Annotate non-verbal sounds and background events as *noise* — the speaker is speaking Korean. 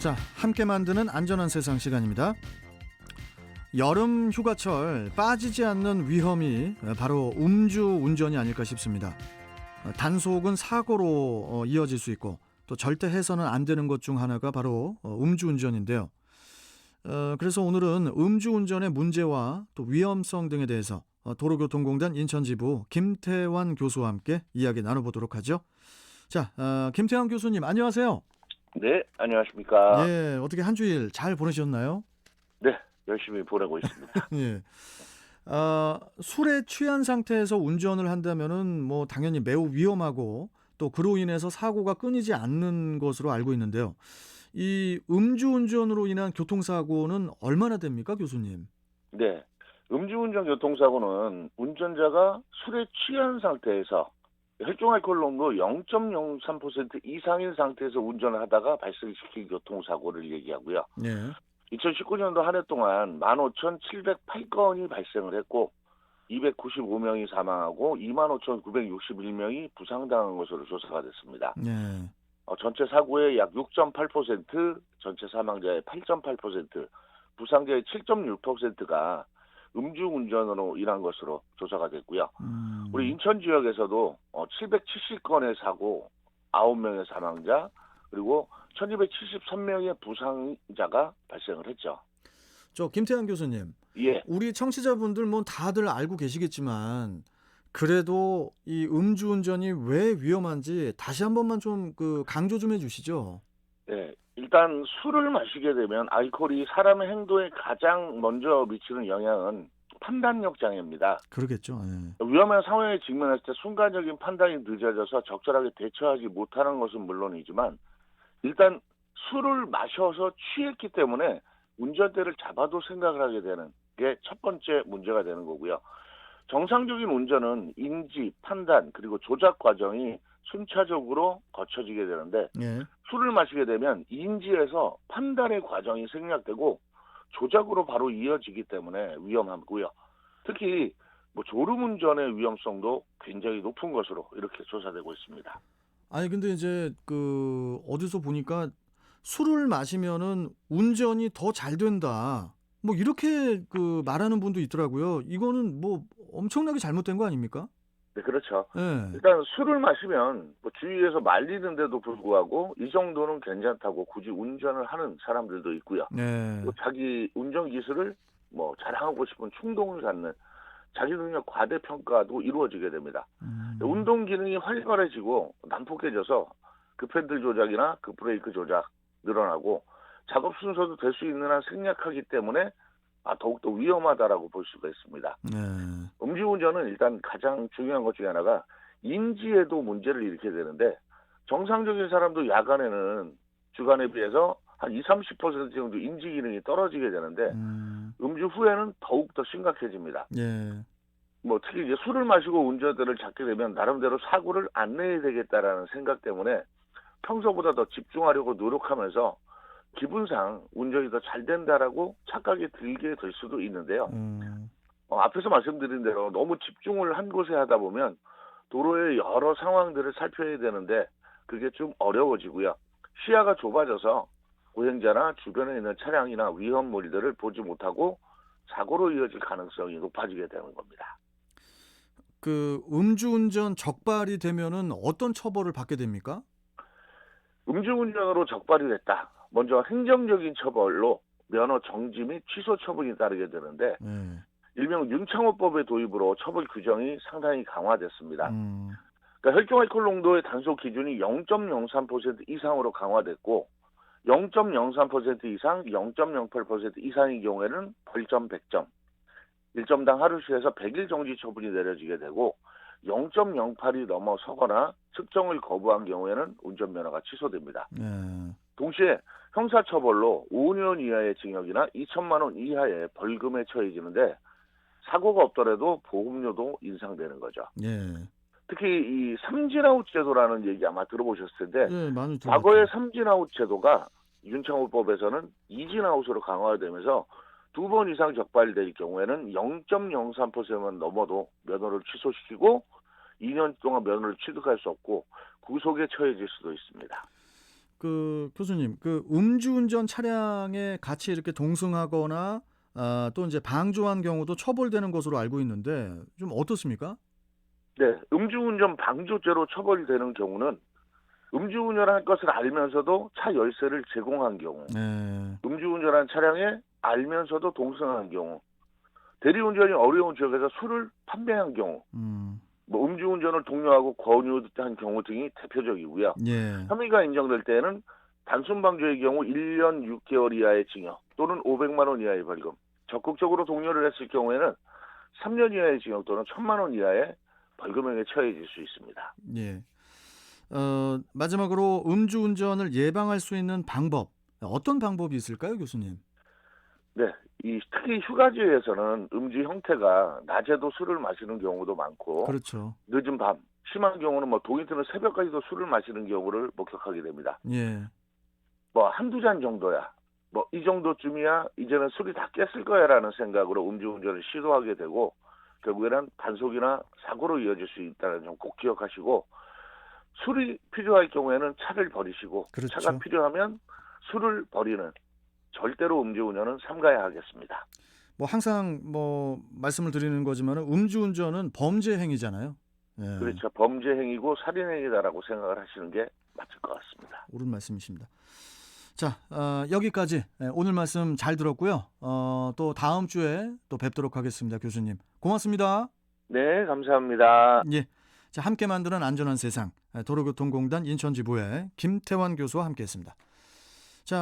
자, 함께 만드는 안전한 세상 시간입니다. 여름 휴가철 빠지지 않는 위험이 바로 음주 운전이 아닐까 싶습니다. 단속은 사고로 어, 이어질 수 있고 또 절대 해서는 안 되는 것 중 하나가 바로 어, 음주 운전인데요. 어, 그래서 오늘은 음주 운전의 문제와 또 위험성 등에 대해서 어, 도로교통공단 인천지부 김태환 교수와 함께 이야기 나눠보도록 하죠. 자, 어, 김태환 교수님 안녕하세요. 네, 안녕하십니까. 예, 어떻게 한 주일 잘 보내셨나요? 네, 열심히 보내고 있습니다. *laughs* 예. 아, 술에 취한 상태에서 운전을 한다면은 뭐 당연히 매우 위험하고 또 그로 인해서 사고가 끊이지 않는 것으로 알고 있는데요. 이 음주운전으로 인한 교통사고는 얼마나 됩니까, 교수님? 네, 음주운전 교통사고는 운전자가 술에 취한 상태에서 혈중 알코올 농도 0.03% 이상인 상태에서 운전을 하다가 발생시킨 교통사고를 얘기하고요. 예. 2019년도 한 해 동안 15,708건이 발생을 했고 295명이 사망하고 25,961명이 부상당한 것으로 조사가 됐습니다. 예. 어, 전체 사고의 약 6.8%, 전체 사망자의 8.8%, 부상자의 7.6%가 음주운전으로 인한 것으로 조사가 됐고요. 음. 우리 인천 지역에서도 어, 770건의 사고, 9명의 사망자, 그리고 1273명의 부상자가 발생을 했죠. 저 김태환 교수님, 예, 우리 청취자분들 뭐 다들 알고 계시겠지만 그래도 이 음주운전이 왜 위험한지 다시 한 번만 좀 그 강조 좀 해주시죠. 네. 일단 술을 마시게 되면 알코올이 사람의 행동에 가장 먼저 미치는 영향은 판단력 장애입니다. 그러겠죠. 예. 위험한 상황에 직면했을 때 순간적인 판단이 늦어져서 적절하게 대처하지 못하는 것은 물론이지만 일단 술을 마셔서 취했기 때문에 운전대를 잡아도 생각을 하게 되는 게 첫 번째 문제가 되는 거고요. 정상적인 운전은 인지, 판단, 그리고 조작 과정이 순차적으로 거쳐지게 되는데 예. 술을 마시게 되면 인지에서 판단의 과정이 생략되고 조작으로 바로 이어지기 때문에 위험하고요. 특히 뭐 졸음운전의 위험성도 굉장히 높은 것으로 이렇게 조사되고 있습니다. 아니 근데 이제 그 어디서 보니까 술을 마시면은 운전이 더 잘 된다. 뭐 이렇게 그 말하는 분도 있더라고요. 이거는 뭐 엄청나게 잘못된 거 아닙니까? 네, 그렇죠. 예. 일단 술을 마시면 뭐 주위에서 말리는데도 불구하고 이 정도는 괜찮다고 굳이 운전을 하는 사람들도 있고요. 네. 또 자기 운전 기술을 뭐 자랑하고 싶은 충동을 갖는 자기 능력 과대평가도 이루어지게 됩니다. 음. 운동 기능이 활발해지고 난폭해져서 급핸들 조작이나 급브레이크 조작 늘어나고 작업 순서도 될 수 있는 한 생략하기 때문에 아, 더욱더 위험하다라고 볼 수가 있습니다. 네. 음주운전은 일단 가장 중요한 것 중에 하나가 인지에도 문제를 일으키게 되는데 정상적인 사람도 야간에는 주간에 비해서 한 20, 30% 정도 인지 기능이 떨어지게 되는데 음. 음주 후에는 더욱 더 심각해집니다. 예. 뭐 특히 이제 술을 마시고 운전대를 잡게 되면 나름대로 사고를 안 내야 되겠다라는 생각 때문에 평소보다 더 집중하려고 노력하면서 기분상 운전이 더 잘 된다라고 착각이 들게 될 수도 있는데요. 음. 어, 앞에서 말씀드린 대로 너무 집중을 한 곳에 하다 보면 도로의 여러 상황들을 살펴야 되는데 그게 좀 어려워지고요. 시야가 좁아져서 보행자나 주변에 있는 차량이나 위험물들을 보지 못하고 사고로 이어질 가능성이 높아지게 되는 겁니다. 그 음주운전 적발이 되면은 어떤 처벌을 받게 됩니까? 음주운전으로 적발이 됐다. 먼저 행정적인 처벌로 면허 정지 및 취소 처분이 따르게 되는데 예. 일명 윤창호법의 도입으로 처벌 규정이 상당히 강화됐습니다. 음. 그러니까 혈중 알코올 농도의 단속 기준이 0.03% 이상으로 강화됐고 0.03% 이상, 0.08% 이상의 경우에는 벌점 100점, 1점당 하루씩에서 100일 정지 처분이 내려지게 되고 0.08이 넘어서거나 측정을 거부한 경우에는 운전면허가 취소됩니다. 예. 동시에 형사처벌로 5년 이하의 징역이나 2천만 원 이하의 벌금에 처해지는데 사고가 없더라도 보험료도 인상되는 거죠. 예. 특히 이 삼진아웃 제도라는 얘기 아마 들어보셨을 텐데 들었죠. 과거의 삼진아웃 제도가 윤창호법에서는 이진아웃으로 강화되면서 두 번 이상 적발될 경우에는 0.03%만 넘어도 면허를 취소시키고 2년 동안 면허를 취득할 수 없고 구속에 처해질 수도 있습니다. 그 교수님, 그 음주운전 차량에 같이 이렇게 동승하거나 아, 또 이제 방조한 경우도 처벌되는 것으로 알고 있는데 좀 어떻습니까? 네, 음주운전 방조죄로 처벌되는 경우는 음주운전할 것을 알면서도 차 열쇠를 제공한 경우, 네. 음주운전한 차량에 알면서도 동승한 경우, 대리운전이 어려운 지역에서 술을 판매한 경우, 음. 뭐 음주운전을 독려하고 권유한 경우 등이 대표적이고요. 예. 혐의가 인정될 때에는 단순 방조의 경우 1년 6개월 이하의 징역 또는 500만 원 이하의 벌금, 적극적으로 독려를 했을 경우에는 3년 이하의 징역 또는 1000만 원 이하의 벌금형에 처해질 수 있습니다. 예. 어, 마지막으로 음주운전을 예방할 수 있는 방법 어떤 방법이 있을까요, 교수님? 네, 이 특히 휴가지에서는 음주 형태가 낮에도 술을 마시는 경우도 많고 그렇죠. 늦은 밤 심한 경우는 뭐 동이 트는 새벽까지도 술을 마시는 경우를 목격하게 됩니다. 예. 뭐 한두 잔 정도야. 뭐 이 정도쯤이야 이제는 술이 다 깼을 거야라는 생각으로 음주운전을 시도하게 되고 결국에는 단속이나 사고로 이어질 수 있다는 점 꼭 기억하시고 술이 필요할 경우에는 차를 버리시고 그렇죠. 차가 필요하면 술을 버리는 절대로 음주운전은 삼가야 하겠습니다. 뭐 항상 뭐 말씀을 드리는 거지만은 음주운전은 범죄 행위잖아요. 예. 그렇죠. 범죄 행위고 살인 행위다라고 생각을 하시는 게 맞을 것 같습니다. 옳은 말씀이십니다. 자, 어, 여기까지 예, 오늘 말씀 잘 들었고요. 어, 또 다음 주에 또 뵙도록 하겠습니다, 교수님. 고맙습니다. 네, 감사합니다. 예. 자, 함께 만드는 안전한 세상 예, 도로교통공단 인천지부의 김태환 교수와 함께했습니다.